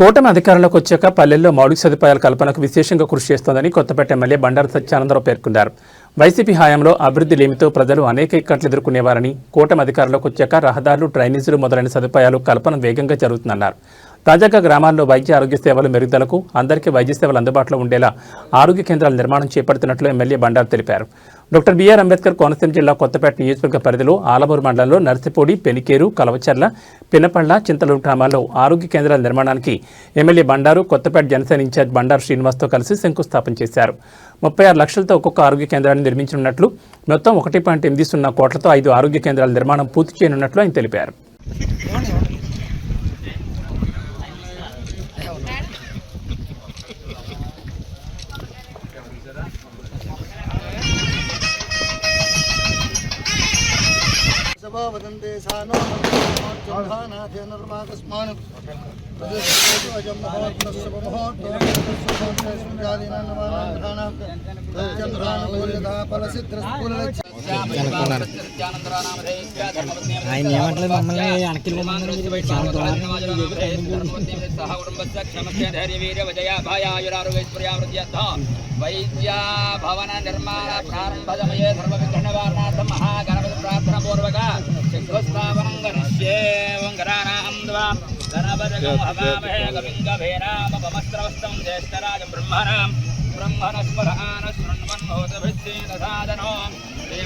కూటమి అధికారంలోకి వచ్చాక పల్లెల్లో మౌలిక సదుపాయాల కల్పనకు విశేషంగా కృషి చేస్తోందని కొత్తపేట ఎమ్మెల్యే బండారు సత్యానందరావు పేర్కొన్నారు. వైసీపీ హయాంలో అభివృద్ధి లేమితో ప్రజలు అనేక ఇక్కట్లు ఎదుర్కొనేవారని కూటమి అధికారంలోకి వచ్చాక రహదారులు డ్రైనేజీలు మొదలైన సదుపాయాలు కల్పన వేగంగా జరుగుతుందన్నారు. తాజాగా గ్రామాల్లో వైద్య ఆరోగ్య సేవలు మెరుగుదలకు అందరికీ వైద్య సేవలు అందుబాటులో ఉండేలా ఆరోగ్య కేంద్రాల నిర్మాణం చేపడుతున్నట్లు ఎమ్మెల్యే బండారు తెలిపారు. డాక్టర్ బిఆర్ అంబేద్కర్ కోనసీమ జిల్లా కొత్తపేట నియోజకవర్గ పరిధిలో ఆలమూరు మండలంలో నర్సిపూడి పెనికేరు కలవచర్ల పినపళ్ళ చింతలూరు గ్రామాల్లో ఆరోగ్య కేంద్రాల నిర్మాణానికి ఎమ్మెల్యే బండారు కొత్తపేట జనసేన ఇన్ఛార్జ్ బండారు శ్రీనివాస్తో కలిసి శంకుస్థాపన చేశారు. ముప్పై ఆరు లక్షలతో ఒక్కొక్క ఆరోగ్య కేంద్రాన్ని నిర్మించనున్నట్లు మొత్తం ఒకటి పాయింట్ ఎనిమిది సున్నా కోట్లతో ఐదు ఆరోగ్య కేంద్రాల నిర్మాణం పూర్తి చేయనున్నట్లు ఆయన తెలిపారు. सभा वदन्ते सानो चन्द्रानाथे निर्माकस्मान् अजं महोत्तरस्य महोत्तरस्य सूर्यादीनां नवानां ग्रहाणां चन्द्रानुकूल्यता फलसिद्धिरस्फुल्लच्छ ఆయన ఏమంటలేదు మమ్మల్ని వెనక్కి చాలా దారుణంగా వైద్య భవన నిర్మాణ ప్రారంభ సమయే సర్వ విఘ్న వారణార్థం శిఖస్థాపనం గణిష్యే ఓం గణానాం ద్వా గణపతిగం హవామహే కవిం గభేనామపమస్త్రవస్తం జ్యేష్ఠరాజం బ్రహ్మణాం బ్రహ్మణస్పరాన శృణ్వన్మోదభిత్తేన సాధనో శ్రీ